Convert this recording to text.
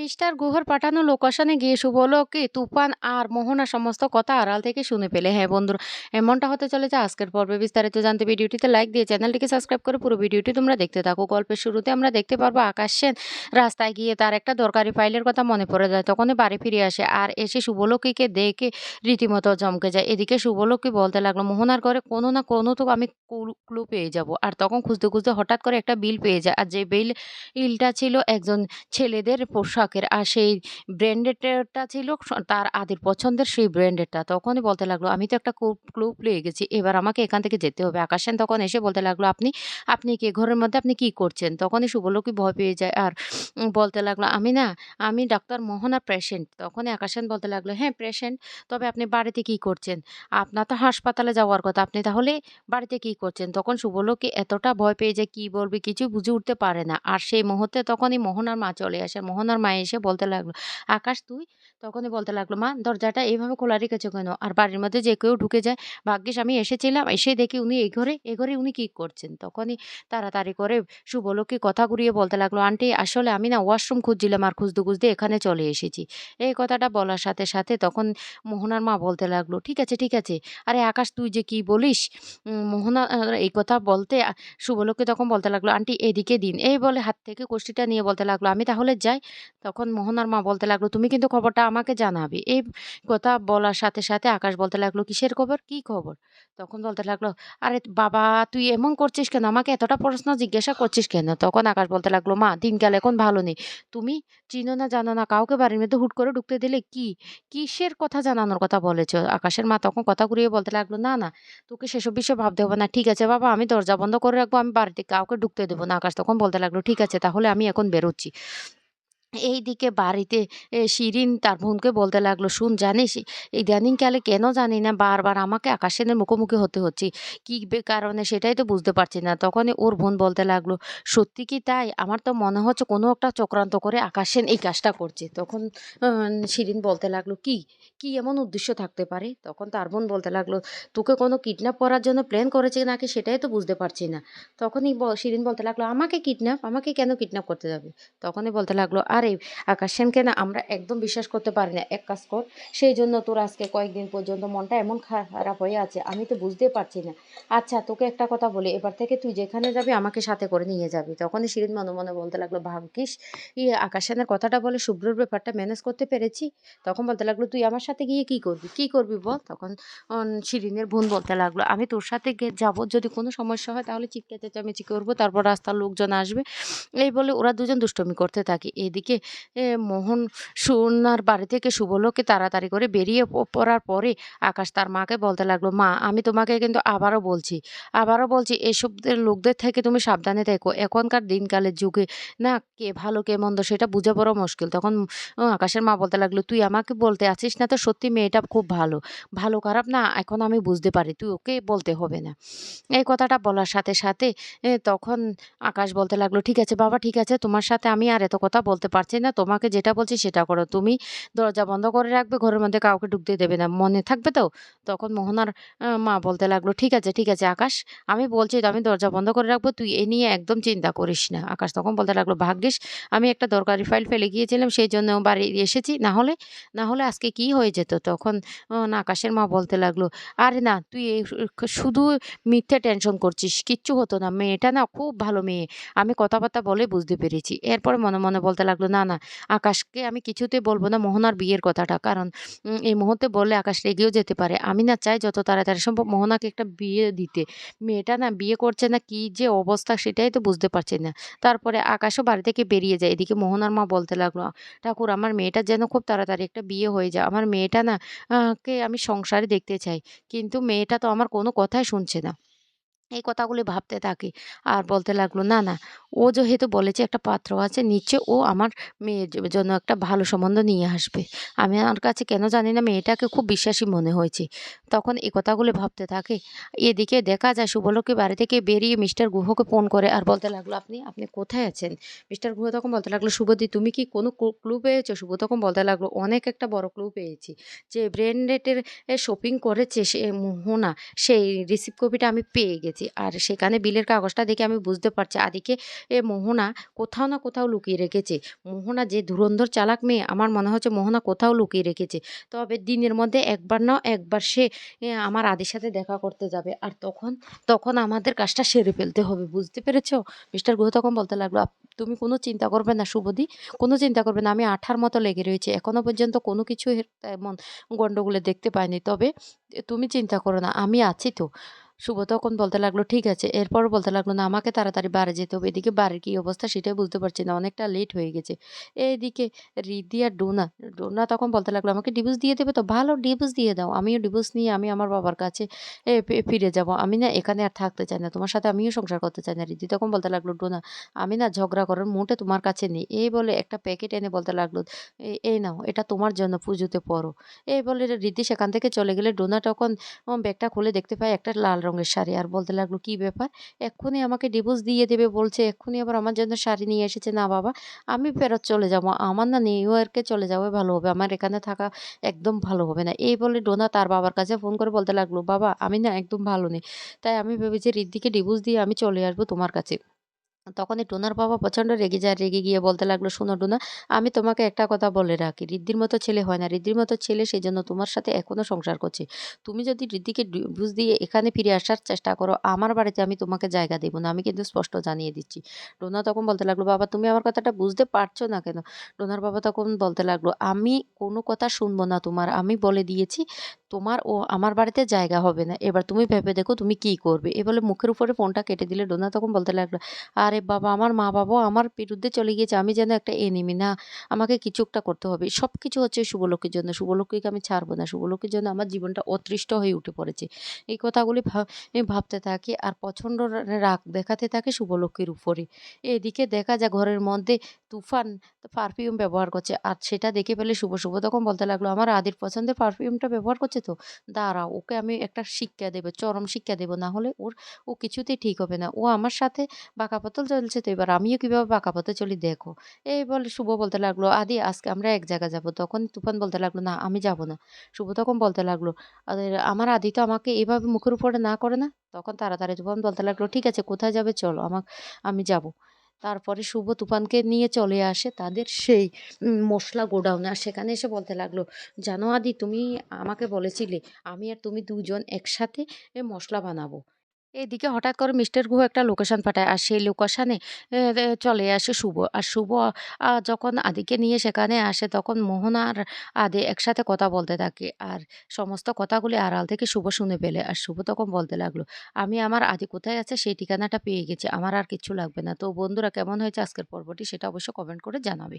Mister গুহর পাঠানো লোকেশনে গিয়ে শুভলোকে তুফান আর মোহনা সমস্ত কথা আড়াল থেকে শুনে পেলে হ্যাঁ বন্ধুরা, এমনটা হতে চলেছে আজকের পর্বে বিস্তারিত জানতে ভিডিওটিতে লাইক দিয়ে চ্যানেলটিকে সাবস্ক্রাইব করে পুরো ভিডিওটি তোমরা দেখতে থাকো। গল্পের শুরুতে আমরা দেখতে পারব আকাশ সেন। রাস্তায় গিয়ে তার একটা দরকারি ফাইলের কথা মনে পড়ে যায়, তখনই বাড়ি ফিরে আসে আর এসে শুভলক্ষীকে দেখে রীতিমতো চমকে যায়। এদিকে শুভলক্ষী বলতে লাগল, মোহনার ঘরে কোনো না কোনো তো আমি ক্লু পেয়ে যাব। আর তখন খুঁজতে খুঁজতে হঠাৎ করে একটা বিল পেয়ে যায়। আর যে বিল ইলটা ছিল একজন ছেলেদের পোশাকের আর সেই ব্র্যান্ডেডটা ছিল তার আদির পছন্দের সেই ব্র্যান্ডেডটা তখনই বলতে লাগল, আমি তো একটা ক্লু পেয়ে গেছি, এবার আমাকে এখান থেকে যেতে হবে। আকাশ সেন তখন এসে বলতে লাগল, আপনি আপনি কি, ঘরের মধ্যে আপনি কি করছেন? তখনই শুভলক্ষী ভয় পেয়ে যায়, আর বলতে লাগল, আমি না, আমি ডাক্তার মোহনার পেশেন্ট তখনই আকাশ সেন বলতে লাগল হ্যাঁ পেশেন্ট তবে আপনি বাড়িতে কি করছেন? আপনার তো হাসপাতালে যাওয়ার কথা, আপনি তাহলে বাড়িতে কি করছেন? তখন শুভলক্ষী এতটা ভয় পেয়ে যায়, কি বলবে কিছু বুঝে উঠতে পারে না। আর সেই মুহূর্তে তখনই মোহনার মা চলে আসে। মোহনার মা এসে বলতে লাগল। আকাশ তুই? তখনই বলতে লাগল মা দরজাটা এইভাবে খোলা রেখেছো কেন? আর বাড়ির মধ্যে যে কেউ ঢুকে যায় ভাগ্যিস আমি এসেছিলাম এসে দেখি উনি এই ঘরে এ ঘরে উনি কী করছেন? তখনই তাড়াতাড়ি করে শুভলক্ষী কথা ঘুরিয়ে বলতে লাগল আন্টি আসলে আমি না ওয়াশরুম খুঁজছিলাম আর খুঁজতে খুঁজতে এখানে চলে এসেছি। এই কথাটা বলার সাথে সাথে তখন মোহনার মা বলতে লাগল ঠিক আছে ঠিক আছে। আরে আকাশ তুই যে কি বলিস? মোহনা এই কথা বলতে আ, শুভলক্ষী তখন বলতে লাগল আন্টি এদিকে দিন। এই বলে হাত থেকে কষ্টিটা নিয়ে বলতে লাগল আমি তাহলে যাই। তখন মোহনার মা বলতে লাগল, তুমি কিন্তু খবরটা আমাকে জানাবে। এই কথা বলার সাথে সাথে আকাশ বলতে লাগল, কিসের খবর? কি খবর? তখন বলতে লাগল, আরে বাবা, তুই এমন করছিস কেন? আমাকে এতটা প্রশ্ন জিজ্ঞাসা করছিস কেন? তখন আকাশ বলতে লাগল, মা, দিনকাল এখন ভালো নেই। তুমি চিনো না জানো না, কাউকে বাড়ির মধ্যে হুট করে ঢুকতে দিলে কি? কিসের কথা জানানোর কথা বলেছ? আকাশের মা তখন কথা ঘুরিয়ে বলতে লাগল, না না, তোকে সেসব বিষয়ে ভাবতে হবে না। ঠিক আছে বাবা, আমি দরজা বন্ধ করে রাখব, আমি বাড়িতে কাউকে ঢুকতে দেবো না। আকাশ তখন বলতে লাগল, ঠিক আছে, তাহলে আমি এখন বেরোচ্ছি। এইদিকে বাড়িতে এ শিরিন তার বোনকে বলতে লাগল, "শুন জানিস ইদানিংকালে কেন জানি না বারবার আমাকে আকাশ সেনের মুখোমুখি হতে হচ্ছে। কি কারণে সেটাই তো বুঝতে পারছি না।" তখনই ওর বোন বলতে লাগল, "সত্যি কি তাই? আমার তো মনে হচ্ছে কোনো একটা চক্রান্ত করে আকাশ সেন এই কাজটা করছে।" তখন শিরিন বলতে লাগল, "কি? কি এমন উদ্দেশ্য থাকতে পারে?" তখন তার বোন বলতে লাগল, "তোকে কোনো কিডন্যাপ করার জন্য প্ল্যান করেছে নাকি সেটাই তো বুঝতে পারছি না।" তখনই শিরিন বলতে লাগল, "আমাকে কিডন্যাপ? আমাকে কেন কিডন্যাপ করতে যাবে?" তখনই বলতে লাগল, "আরে আকাশ সেনকে না আমরা একদম বিশ্বাস করতে পারি না। এক কাজ কর, সেই জন্য তোর আজকে কয়েকদিন পর্যন্ত মনটা এমন খারাপ হয়ে আছে, আমি তো বুঝতে পারছি না। আচ্ছা তোকে একটা কথা বলি, এবার থেকে তুই যেখানে যাবি আমাকে সাথে করে নিয়ে যাবি। তখনই শিরিন মনে, মনে বলতে লাগল, ভাগ্যিস ইয়ে আকাশ সেনের কথাটা বলে শুভ্রর ব্যাপারটা ম্যানেজ করতে পেরেছি। তখন বলতে লাগল, তুই আমার সাথে গিয়ে কি করবি? কি করবি বল? তখন শিরিনের বোন বলতে লাগল, আমি তোর সাথে যাব। যদি কোনো সমস্যা হয় তাহলে চিৎকার চেঁচামেচি করব। তারপর রাস্তার লোকজন আসবে। এই বলে ওরা দুজন দুষ্টুমি করতে থাকে। এদিকে মোহন সুনার বাড়ি থেকে শুভলোকে তাড়াতাড়ি করে বেরিয়ে পড়ার পরে আকাশ তার মাকে বলতে লাগল, "মা আমি তোমাকে কিন্তু আবারও বলছি, আবারও বলছি এসবদের লোকদের থেকে তুমি সাবধানে থেকো। এখনকার দিনকালের যুগে না কে ভালো কে মন্দ সেটা বুঝে বড় মুশকিল।" তখন আকাশের মা বলতে লাগল, "তুই আমাকে বলতে আছিস না তো সত্যি মেয়েটা খুব ভালো। ভালো খারাপ না এখন আমি বুঝতে পারি। তুই ওকে বলতে হবে না।" এই কথাটা বলার সাথে, সাথে তখন আকাশ বলতে লাগল, "ঠিক আছে বাবা ঠিক আছে। তোমার সাথে আমি আর এত কথা বলতে পারছি না। তোমাকে যেটা বলছি সেটা করো। তুমি দরজা বন্ধ করে রাখবে, ঘরের মধ্যে কাউকে ঢুকতে দেবে না। মনে থাকবে তো?" তখন মোহনার মা বলতে লাগল, "ঠিক আছে, ঠিক আছে আকাশ। আমি বলছি তো আমি দরজা বন্ধ করে রাখব। তুই এ নিয়ে একদম চিন্তা করিস না।" আকাশ তখন বলতে লাগল, "ভাগ্যিস আমি একটা দরকারি ফাইল ফেলে গিয়েছিলাম সেই জন্য বাড়ি এসেছি। না হলে না হলে আজকে কি হয়ে যেত?" তখন আকাশের মা বলতে লাগল, "আরে না তুই শুধু মিথ্যে টেনশন করছিস। কিচ্ছু হতো না। মেয়েটা না খুব ভালো মেয়ে। আমি কথাবার্তা বলে বুঝতে পেরেছি।" এরপরে মনে, মনে বলতে লাগল, "না, না আকাশকে আমি কিছুতেই বলব না মোহনার বিয়ের কথাটা। কারণ এই মুহূর্তে বললে আকাশ রেগেও যেতে পারে। আমি না চাই যত তাড়াতাড়ি সম্ভব মোহনাকে একটা বিয়ে দিতে। মেয়েটা না বিয়ে করছে না কি যে অবস্থা সেটাই তো বুঝতে পারছি না। তারপরে আকাশও বাড়ি থেকে বেরিয়ে যায়। এদিকে মোহনার মা বলতে লাগল, "ঠাকুর আমার মেয়েটা যেন খুব তাড়াতাড়ি একটা বিয়ে হয়ে যায়। আমার মেয়েটা না কে আমি সংসারে দেখতে চাই। কিন্তু মেয়েটা তো আমার কোনো কথাই শুনছে না।" এই কথাগুলি ভাবতে থাকে আর বলতে লাগল, "না, না, ও যেহেতু বলেছে একটা পাত্র আছে, নিচে ও আমার মেয়ের জন্য একটা ভালো সম্বন্ধ নিয়ে আসবে। আমি আমার কাছে কেন জানি না মেয়েটাকে খুব বিশ্বাসী মনে হয়েছে।" তখন এই কথাগুলি ভাবতে থাকে। এদিকে দেখা যায় শুভলক্ষী বাড়ি থেকে বেরিয়ে মিস্টার গুহকে ফোন করে আর বলতে লাগল, "আপনি, আপনি কোথায় আছেন?" মিস্টার গুহ তখন বলতে লাগল, "শুভদি তুমি কি কোনো ক্লু পেয়েছ?" শুভ তখন বলতে লাগল, "অনেক একটা বড় ক্লু পেয়েছি। যে ব্র্যান্ডেড এর এ শপিং করেছে সে মোহনা, সেই রিসিপ্ট কপিটা আমি পেয়ে গেছি।" রেখেছি আর সেখানে বিলের কাগজটা দেখে আমি বুঝতে পারছি, আদিকে এ মোহনা কোথাও না কোথাও লুকিয়ে রেখেছে। মোহনা যে ধুরন্ধর চালাক মেয়ে, আমার মনে হচ্ছে মোহনা কোথাও লুকিয়ে রেখেছে। তবে দিনের মধ্যে একবার না একবার সে আমার আদির সাথে দেখা করতে যাবে। আর তখন তখন আমাদের কাজটা সেরে ফেলতে হবে, বুঝতে পেরেছ? মিস্টার গুহ তখন বলতে লাগল তুমি কোনো চিন্তা করবে না শুভদি, কোনো চিন্তা করবে না, আমি আঠার মতো লেগে রয়েছে। এখনও পর্যন্ত কোনো কিছু এর তেমন গন্ডগোলে দেখতে পাইনি। তবে তুমি চিন্তা করো না, আমি আছি তো। শুভ তখন বলতে লাগল, ঠিক আছে। এরপর বলতে লাগল, না, আমাকে তাড়াতাড়ি বাড়ি যেতে হবে। এদিকে বাড়ির কি অবস্থা সেটাই বুঝতে পারছি না, অনেকটা লেট হয়ে গেছে। এইদিকে রিদি আর ডোনা ডোনা তখন বলতে লাগল, আমাকে ডিভোর্স দিয়ে দেবে তো? ভালো ডিভোর্স দিয়ে দাও। আমিও ডিভোর্স নিয়ে, আমি আমার বাবার কাছে ফিরে যাব। আমি না এখানে আর থাকতে চাই না, তোমার সাথে আমিও সংসার করতে চাই না। রিদি তখন বলতে লাগল, ডোনা, আমি না ঝগড়া করার মোটে তোমার কাছে নেই। এই বলে একটা প্যাকেট এনে বলতে লাগল "এই- এই নাও, এটা তোমার জন্য, পুজোতে পড়ো এই বলে রিদি সেখান থেকে চলে গেলে ডোনা তখন ব্যাগটা খুলে দেখতে পায় একটা লাল রঙের শাড়ি। আর বলতে লাগল, কি ব্যাপার? এক্ষুনি আমাকে ডিভোর্স দিয়ে দেবে বলছে, এক্ষুনি আবার আমার জন্য শাড়ি নিয়ে এসেছে। না বাবা, আমি ফেরত চলে যাব। আমার না নিউ ইয়র্কে চলে যাব ভালো হবে। আমার এখানে থাকা একদম ভালো হবে না। এই বলে ডোনা তার বাবার কাছে ফোন করে বলতে লাগল, বাবা, আমি না একদম ভালো নেই। তাই আমি ভেবেছি রিদ্দিকে ডিভোর্স দিয়ে আমি চলে আসব তোমার কাছে। তখনই টোনার বাবা প্রচণ্ড রেগে যায়, রেগে গিয়ে বলতে লাগল, শোনো ডোনা আমি তোমাকে একটা কথা বলে রাখি। রিদ্ধির মতো ছেলে হয় না। রিদ্ধির মতো ছেলে সেই জন্য তোমার সাথে এখনও সংসার করছে। তুমি যদি রিদ্ধিকে বুঝ দিয়ে এখানে ফিরে আসার চেষ্টা করো, আমার বাড়িতে আমি তোমাকে জায়গা দেবো না। আমি কিন্তু স্পষ্ট জানিয়ে দিচ্ছি। ডোনা তখন বলতে লাগল, বাবা, তুমি আমার কথাটা বুঝতে পারছ না কেন? ডোনার বাবা তখন বলতে লাগল, আমি কোনো কথা শুনব না তোমার। আমি বলে দিয়েছি, তোমার ও আমার বাড়িতে জায়গা হবে না। এবার তুমি ভেবে দেখো তুমি কি করবে। এ বলে মুখের উপরে ফোনটা কেটে দিলে। ডোনা তখন বলতে লাগল, আরে বাবা, আমার মা বাবা আমার বিরুদ্ধে চলে গিয়েছে, আমি যেন একটা এনিমি না, আমাকে কিছু একটা করতে হবে। সব কিছু হচ্ছে শুভলক্ষীর জন্য। শুভলক্ষীকে আমি ছাড়বো না। শুভলক্ষীর জন্য আমার জীবনটা অতৃষ্ট হয়ে উঠে পড়েছে। এই কথাগুলি ভাব- ভাবতে থাকি আর প্রচণ্ড রাগ দেখাতে থাকে শুভলক্ষীর উপরে। এদিকে দেখা যায় ঘরের মধ্যে তুফান পারফিউম ব্যবহার করছে আর সেটা দেখে পেলে শুভ শুভ তখন বলতে লাগল, আমার আদির পছন্দের পারফিউমটা ব্যবহার করছে তো? দাঁড়াও, ওকে আমি একটা শিক্ষা দেবো, চরম শিক্ষা দেবো, না হলে ওর, ও কিছুতেই ঠিক হবে না। ও আমার সাথে বাঁকা পথল চলছে তো এবার আমিও কীভাবে বাঁকা পথে চলি দেখো। এই বলে শুভ বলতে লাগল আদি আজকে আমরা এক জায়গা যাব। তখন তুফান বলতে লাগল না আমি যাব না। শুভ তখন বলতে লাগল "আরে, আমার আদি তো আমাকে এভাবে মুখের উপরে না করে না? তখন তাড়াতাড়ি তুফান বলতে লাগল ঠিক আছে কোথায় যাবে চলো আমাক আমি যাব। তারপরে শুভ তুফানকে নিয়ে চলে আসে তাদের সেই মশলা গোডাউনে। আর সেখানে এসে বলতে লাগল জানো আদি তুমি আমাকে বলেছিলে আমি আর তুমি দুজন একসাথে মশলা বানাবো। এদিকে হঠাৎ করে মিস্টার গুহ একটা লোকেশান পাঠায় আর সেই লোকেশানে চলে আসে শুভ। আর শুভ যখন আদিকে নিয়ে সেখানে আসে তখন মোহন আর আদি একসাথে কথা বলতে থাকে আর সমস্ত কথাগুলি আড়াল থেকে শুভ শুনে পেলে আর শুভ তখন বলতে লাগল, আমি আমার আদি কোথায় আছে? সেই ঠিকানাটা পেয়ে গেছি। আমার আর কিচ্ছু লাগবে না। তো বন্ধুরা, কেমন হয়েছে আজকের পর্বটি সেটা অবশ্য কমেন্ট করে জানাবে।